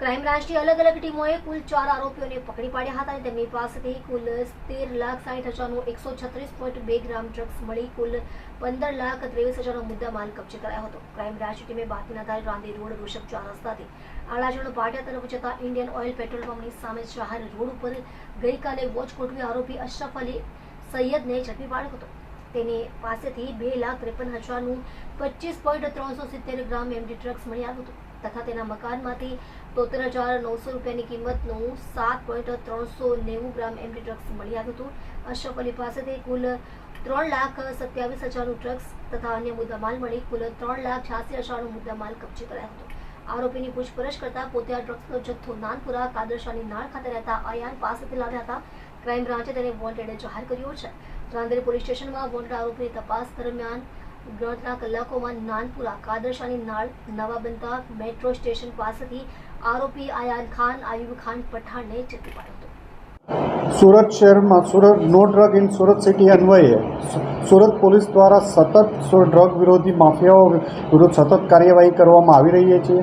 Crime બ્રાન્ચની અલગ અલગ ટીમોએ કુલ ચાર આરોપીઓને પકડી પાડ્યા હતા અને તેમની પાસેથી કુલ તેર લાખ સાઠ હજારનું એકસો છત્રીસ પોઈન્ટ બે ગ્રામ ડ્રગ્સ મળી કુલ પંદર લાખ ત્રેવીસ હજારનો મુદ્દા માલ કબજે કરાયો હતો. ક્રાઇમ બ્રાન્ચ ટીમે બાતમીના આધારે રાંધી રોડ ઋષભ ચાર રસ્તાથી આલાજણ પાટિયા તરફ જતા ઇન્ડિયન ઓઇલ પેટ્રોલ પંપની સામે જાહેર રોડ ઉપર ગઈકાલે વોચ ગોઠવી આરોપી અશરફ અલી સૈયદને ઝડપી પાડ્યો હતો. તેની પાસેથી બે લાખ ત્રેપન હજારનું પચીસ પોઈન્ટ ત્રણસો સિત્તેર ગ્રામ એમડી ડ્રગ્સ મળી આવ્યું હતું. તથા તેના મકાનમાંથી તોતેર હજાર નવસો રૂપિયાની કિંમતનું સાત પોઈન્ટ ત્રણસો નેવું ગ્રામ એમડી ડ્રગ્સ મળી આવ્યું હતું. અશરફ અલી પાસેથી કુલ ત્રણ લાખ સત્યાવીસ હજારનું ડ્રગ્સ તથા અન્ય મુદ્દામાલ મળી કુલ ત્રણ લાખ છ્યાસી હજારનો મુદ્દામાલ કબજે કરાયો હતો. આરોપીની પૂછપરછ કરતા પોતે આ ડ્રગ્સનો જથ્થો નાનપુરા કાદરશાની નાળ ખાતે રહેતા અયાન પાસેથી લાવ્યા હતા. ક્રાઇમ બ્રાન્ચે તેને વોન્ટેડ જાહેર કર્યો છે. રાંદેર પોલીસ સ્ટેશનમાં વોન્ટેડ આરોપીની તપાસ દરમિયાન ગણતરીના કલાકોમાં નાનપુરા કાદરશાની નાળ નવા બનતા મેટ્રો સ્ટેશન પાસેથી આરોપી આયાન ખાન, આયુબ ખાન પઠાણને ઝડપી પાડ્યો હતો. સુરત શહેરમાં Surat, no drug in Surat city અન્વયે સુરત પોલીસ દ્વારા સતત ડ્રગ વિરોધી માફિયાઓ વિરુદ્ધ સતત કાર્યવાહી કરવામાં આવી રહી છે.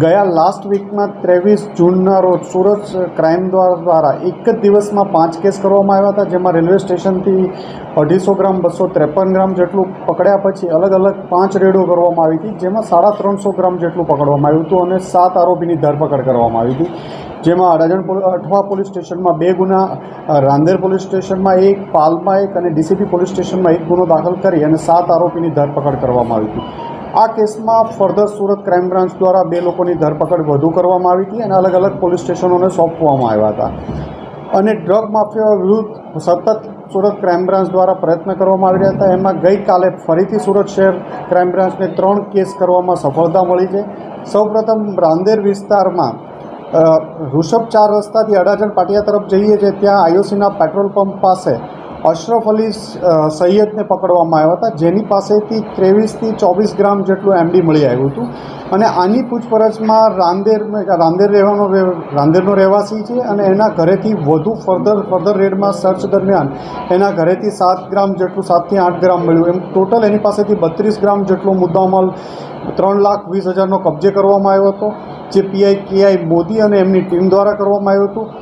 ગયા લાસ્ટ વીકમાં ત્રેવીસ જૂનના રોજ સુરત ક્રાઇમ દ્વારા એક જ દિવસમાં પાંચ કેસ કરવામાં આવ્યા હતા, જેમાં રેલવે સ્ટેશનથી અઢીસો ગ્રામ, બસો ત્રેપન ગ્રામ જેટલું પકડ્યા પછી અલગ અલગ પાંચ રેડો કરવામાં આવી હતી, જેમાં સાડા ત્રણસો ગ્રામ જેટલું પકડવામાં આવ્યું હતું અને સાત આરોપીની ધરપકડ કરવામાં આવી હતી, જેમાં અડાજણ અઠવા પોલીસ સ્ટેશનમાં બે ગુના, રાંદેર પોલીસ સ્ટેશનમાં એક, પાલમાં એક અને ડીસીપી પોલીસ સ્ટેશનમાં એક ગુનો દાખલ કરી અને સાત આરોપીની ધરપકડ કરવામાં આવી હતી. આ કેસમાં ફર્ધર સુરત ક્રાઇમ બ્રાન્ચ દ્વારા બે લોકોની ધરપકડ વધુ કરવામાં આવી હતી અને અલગ અલગ પોલીસ સ્ટેશનોને સોંપવામાં આવ્યા હતા. અને ડ્રગ માફિયા વિરુદ્ધ સતત સુરત ક્રાઇમ બ્રાન્ચ દ્વારા પ્રયત્ન કરવામાં આવી રહ્યા હતા. એમાં ગઈકાલે ફરીથી સુરત શહેર ક્રાઇમ બ્રાન્ચને ત્રણ કેસ કરવામાં સફળતા મળી છે. સૌપ્રથમ રાંદેર વિસ્તારમાં ઋષભ ચાર રસ્તાથી અડાજણ પાટિયા તરફ જઈએ છીએ ત્યાં આઈઓસીના પેટ્રોલ પંપ પાસે અશરફ અલી સૈયદને પકડવામાં આવ્યા હતા. જેની પાસેથી ત્રેવીસથી ચોવીસ ગ્રામ જેટલું એમડી મળી આવ્યું હતું. અને આની પૂછપરછમાં રાંદેર રાંદેર રહેવાનો રહે- રાંદેરનો રહેવાસી છે અને એના ઘરેથી વધુ ફર્ધર ફર્ધર રેડમાં સર્ચ દરમિયાન એના ઘરેથી સાત ગ્રામ જેટલું, સાતથી આઠ ગ્રામ મળ્યું. એમ ટોટલ એની પાસેથી બત્રીસ ગ્રામ જેટલો મુદ્દામાલ ત્રણ લાખ વીસ હજારનો કબજે કરવામાં આવ્યો હતો. જે પીઆઈ કેઆઈ મોદી અને એમની ટીમ દ્વારા કરવામાં આવ્યું હતું.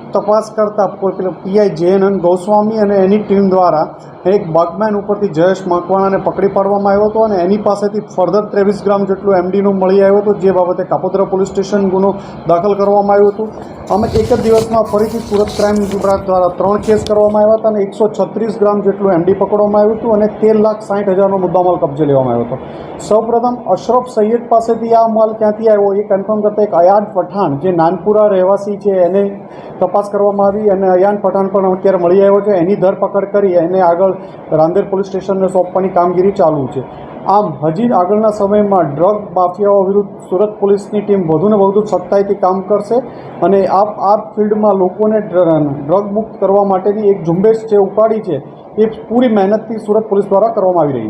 તપાસ કરતાં પેલો પીઆઈ જયનંદ ગોસ્વામી અને એની ટીમ દ્વારા એક બગમેન ઉપરથી જયેશ મકવાણાને પકડી પાડવામાં આવ્યો હતો અને એની પાસેથી ફર્ધર ત્રેવીસ ગ્રામ જેટલું એમડીનું મળી આવ્યો હતો, જે બાબતે કાપોદ્રા પોલીસ સ્ટેશન ગુનો દાખલ કરવામાં આવ્યો હતો. અમે એક જ દિવસમાં ફરીથી સુરત ક્રાઇમ વિભાગ દ્વારા ત્રણ કેસ કરવામાં આવ્યા હતા અને એકસો છત્રીસ ગ્રામ જેટલું એમડી પકડવામાં આવ્યું હતું અને તેર લાખ સાઠ હજારનો મુદ્દામાલ કબજે લેવામાં આવ્યો હતો. સૌપ્રથમ અશરફ સૈયદ પાસેથી આ માલ ક્યાંથી આવ્યો એ કન્ફર્મ કરતા એક અયાદ પઠાણ, જે નાનપુરા રહેવાસી છે, એને તપાસ કરવામાં આવી અને અયાન પઠાણ પણ અત્યારે મળી આવ્યો છે. એની ધરપકડ કરી એને આગળ રાંદેર પોલીસ સ્ટેશનને સોંપવાની કામગીરી ચાલુ છે. આમ, હજી આગળના સમયમાં ડ્રગ માફિયાઓ વિરુદ્ધ સુરત પોલીસની ટીમ વધુને વધુ સખ્તાઈથી કામ કરશે અને આ આ ફિલ્ડમાં લોકોને ડ્રગ મુક્ત કરવા માટેની એક ઝુંબેશ જે ઉપાડી છે, એ પૂરી મહેનતથી સુરત પોલીસ દ્વારા કરવામાં આવી રહી છે.